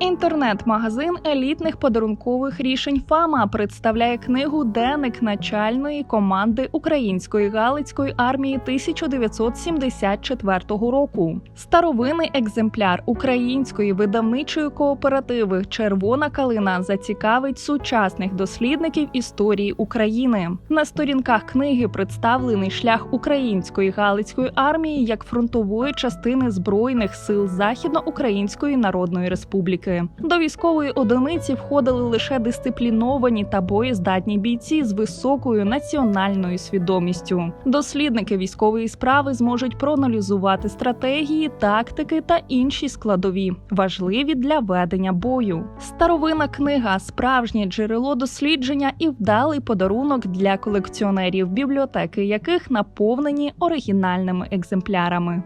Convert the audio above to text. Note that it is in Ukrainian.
Інтернет-магазин елітних подарункових рішень Фама представляє книгу Денник начальної команди Української Галицької армії 1974 року. Старовинний екземпляр української видавничої кооперативи Червона калина зацікавить сучасних дослідників історії України. На сторінках книги представлений шлях української Галицької армії як фронтової частини збройних сил Західноукраїнської Народної Республіки. До військової одиниці входили лише дисципліновані та боєздатні бійці з високою національною свідомістю. Дослідники військової справи зможуть проаналізувати стратегії, тактики та інші складові, важливі для ведення бою. Старовинна книга справжнє джерело дослідження і вдалий подарунок для колекціонерів, бібліотеки яких наповнені оригінальними екземплярами.